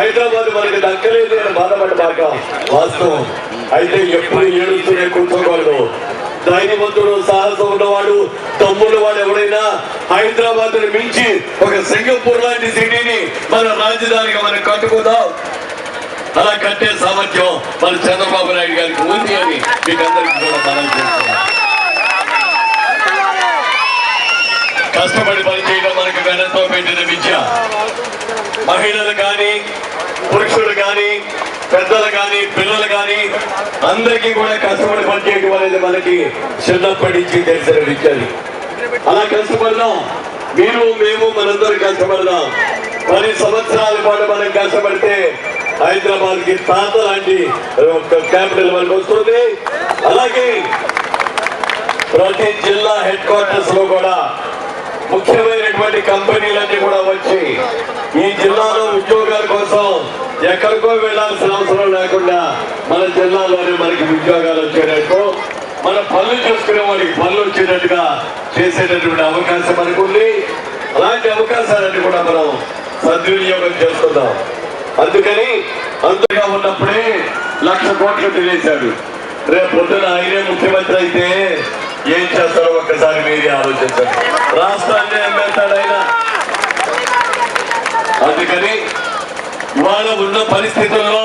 హైదరాబాద్ మనకి దక్కలేదు అని బాధపడ్డాక వాస్తవం. అయితే ఎప్పుడు ఏడుస్తూనే కూర్చోకూడదు ధైర్యవంతుడు సాహసం ఉన్నవాడు తమ్ముడు వాడు ఎవడైనా హైదరాబాద్ మించి ఒక సింగపూర్ లాంటి సిటీని మన రాజధానిగా మనం కట్టుకుందాం. అలా కట్టే సామర్థ్యం మన చంద్రబాబు నాయుడు గారికి ఉంది అని మీకు అందరికీ కూడా మనం కష్టపడి పనిచేయడం మనకు వెనతో పెట్టిన విద్య. మహిళలు కానీ పురుషులు కానీ పెద్దలు కానీ పిల్లలు కానీ అందరికీ కూడా కష్టపడి పనిచేయటం అనేది మనకి చిన్నప్పటి నుంచి తెలిసిన విద్య అలా కష్టపడదాం మీరు మేము మనందరం కష్టపడదాం పది సంవత్సరాల పాటు మనం కష్టపడితే హైదరాబాద్కి తాత లాంటి క్యాపిటల్ మనకు వస్తుంది. అలాగే ప్రతి జిల్లా హెడ్ క్వార్టర్స్లో కూడా ముఖ్యమైనటువంటి కంపెనీలన్నీ కూడా వచ్చి ఈ జిల్లాలో ఉద్యోగాల కోసం ఎక్కడికో వెళ్ళాల్సిన అవసరం లేకుండా మన జిల్లాలోనే మనకి ఉద్యోగాలు వచ్చేటట్టు మన పనులు చేసుకునే వాడికి పనులు వచ్చేటట్టుగా చేసేటటువంటి అవకాశం మనకు ఉంది. అలాంటి అవకాశాలన్నీ కూడా మనం సద్వినియోగం చేసుకుందాం. అందుకని అందుగా ఉన్నప్పుడే లక్ష కోట్లు తెలియశాడు. రేపు పొద్దున ఆయనే ముఖ్యమంత్రి అయితే ఏం చేస్తారో ఒక్కసారి మీరే ఆలోచించండి. రాష్ట్ర అమ్మేస్తాడు ఆయన అందుకని ఇవాళ ఉన్న పరిస్థితుల్లో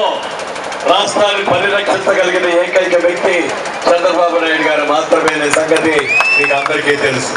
రాష్ట్రాన్ని పరిరక్షించగలిగిన ఏకైక వ్యక్తి చంద్రబాబు నాయుడు గారు మాత్రమే అనే సంగతి మీకు అందరికీ తెలుసు.